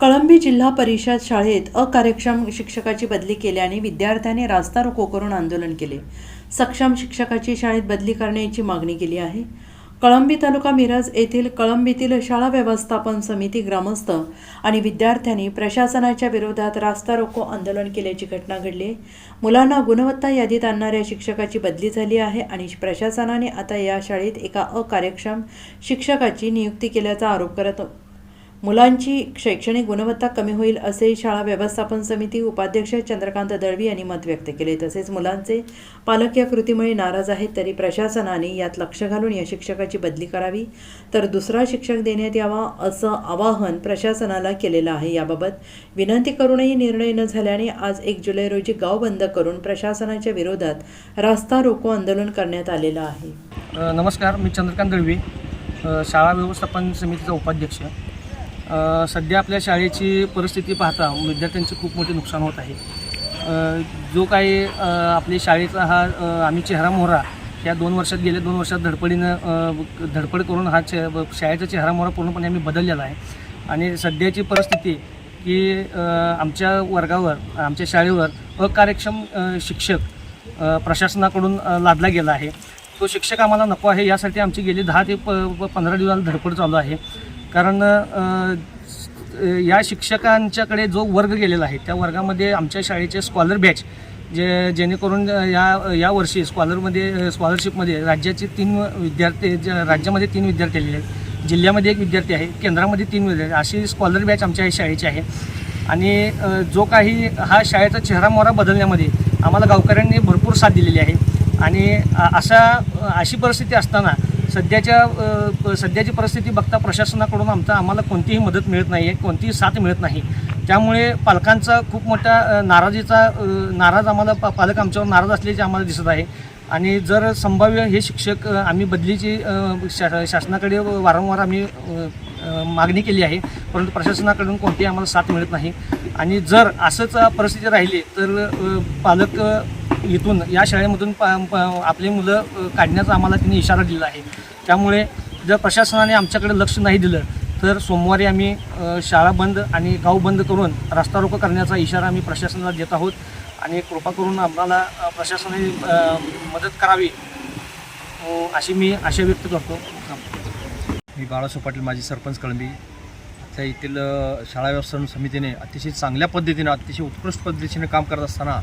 कळंबी जिल्हा परिषद शाळेत अकार्यक्षम शिक्षकाची बदली केल्याने विद्यार्थ्यांनी रास्ता रोको करून आंदोलन केले सक्षम शिक्षकाची शाळेत बदली करण्याची मागणी केली आहे कळंबी तालुका मिरज येथील कळंबीतील शाळा व्यवस्थापन समिती ग्रामस्थ आणि विद्यार्थ्यांनी प्रशासनाच्या विरोधात रास्ता रोको आंदोलन केल्याची घटना घडली आहे. मुलांना गुणवत्ता यादीत आणणाऱ्या शिक्षकाची बदली झाली आहे आणि प्रशासनाने आता या शाळेत एका अकार्यक्षम शिक्षकाची नियुक्ती केल्याचा आरोप करत मुलांची शैक्षणिक गुणवत्ता कमी होईल असे शाळा व्यवस्थापन समिती उपाध्यक्ष चंद्रकांत दळवी यांनी मत व्यक्त केले. तसेच मुलांचे पालक या कृतीमुळे नाराज आहेत तरी प्रशासनाने यात लक्ष घालून या शिक्षकाची बदली करावी. तर दुसरा शिक्षक देण्यात यावा असं आवाहन प्रशासनाला केलेलं आहे. याबाबत विनंती करूनही निर्णय न झाल्याने आज एक जुलै रोजी गाव बंद करून प्रशासनाच्या विरोधात रास्ता रोको आंदोलन करण्यात आलेलं आहे. नमस्कार मी चंद्रकांत दळवी शाळा व्यवस्थापन समितीचा उपाध्यक्ष. आहे सध्या आपल्या शाळेची परिस्थिती पाहता विद्यार्थ्यांचे खूप मोठे नुकसान होत आहे. जो काही आपली शाळेचा हा आम्ही चेहरा मोहरा या दोन वर्षात गेल्या दोन वर्षात धडपडीनं धडपड करून हा चे शाळेचा चेहरा मोहरा पूर्णपणे आम्ही बदललेला आहे. आणि सध्याची परिस्थिती की आमच्या वर्गावर आमच्या शाळेवर अकार्यक्षम शिक्षक प्रशासनाकडून लादला गेला आहे. तो शिक्षक आम्हाला नको आहे यासाठी आमची गेली दहा ते प प- पंधरा दिवसाला धडपड चालू आहे. कारण या शिक्षकांच्याकडे जो वर्ग गेलेला आहे त्या वर्गामध्ये आमच्या शाळेचे स्कॉलर बॅच जे जेणेकरून या या वर्षी स्कॉलरमध्ये स्कॉलरशिपमध्ये राज्याचे तीन विद्यार्थी राज्यामध्ये तीन विद्यार्थी आलेले आहेत. जिल्ह्यामध्ये एक विद्यार्थी आहे केंद्रामध्ये तीन विद्यार्थी अशी स्कॉलर बॅच आमच्या या शाळेची आहे. आणि जो काही हा शाळेचा चेहरा मोहरा बदलण्यामध्ये आम्हाला गावकऱ्यांनी भरपूर साथ दिलेली आहे. आणि अशा अशी परिस्थिती असताना सध्याच्या प- सध्याची परिस्थिती बघता प्रशासनाकडून आमचा आम्हाला कोणतीही मदत मिळत नाही आहे कोणतीही साथ मिळत नाही. त्यामुळे पालकांचा खूप मोठा नाराजीचा नाराज आम्हाला पा पालक आमच्यावर नाराज असल्याचे आम्हाला दिसत आहे. आणि जर संभाव्य हे शिक्षक आम्ही बदलीची शा शासनाकडे वारंवार आम्ही मागणी केली आहे परंतु प्रशासनाकडून कोणतीही आम्हाला साथ मिळत नाही. आणि जर असंच परिस्थिती राहिली तर पालक इथून या शाळेमधून प प आपली मुलं काढण्याचा आम्हाला त्यांनी इशारा दिला आहे. त्यामुळे जर प्रशासनाने आमच्याकडे लक्ष नाही दिलं तर सोमवारी आम्ही शाळा बंद आणि गाव बंद करून रस्ता रोको करण्याचा इशारा आम्ही प्रशासनाला देत आहोत. आणि कृपा करून आम्हाला प्रशासनाने मदत करावी अशी मी आशा व्यक्त करतो. मी बाळासाहेब पाटील माझी सरपंच कळंबी. त्या येथील शाळा व्यवस्थापन समितीने अतिशय चांगल्या पद्धतीनं अतिशय उत्कृष्ट पद्धतीने काम करत असताना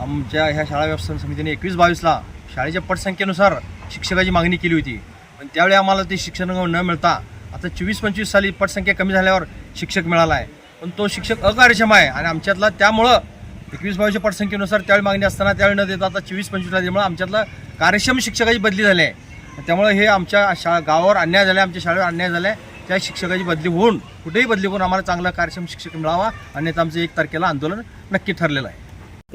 आमच्या ह्या शाळा व्यवस्थापन समितीने एकवीस बावीसला शाळेच्या पटसंख्येनुसार शिक्षकाची मागणी केली होती. पण त्यावेळी आम्हाला ते शिक्षण न मिळता आता चोवीस पंचवीस साली पटसंख्या कमी झाल्यावर शिक्षक मिळाला आहे पण तो शिक्षक अकार्यक्षम आहे आणि आमच्यातला त्यामुळं एकवीस बावीसच्या पटसंख्येनुसार त्यावेळी मागणी असताना त्यावेळी न देता आता चोवीस पंचवीसला त्यामुळे आमच्यातला कार्यक्षम शिक्षकाची बदली झाली आहे त्यामुळे हे आमच्या शा गावावर अन्याय झाला आमच्या शाळेवर अन्याय झाला आहे त्या शिक्षकाची बदली होऊन कुठेही बदली होऊन आम्हाला चांगला कार्यक्षम शिक्षक मिळावा. अन्यथा आमचं एक तारखेला आंदोलन नक्की ठरलेलं आहे.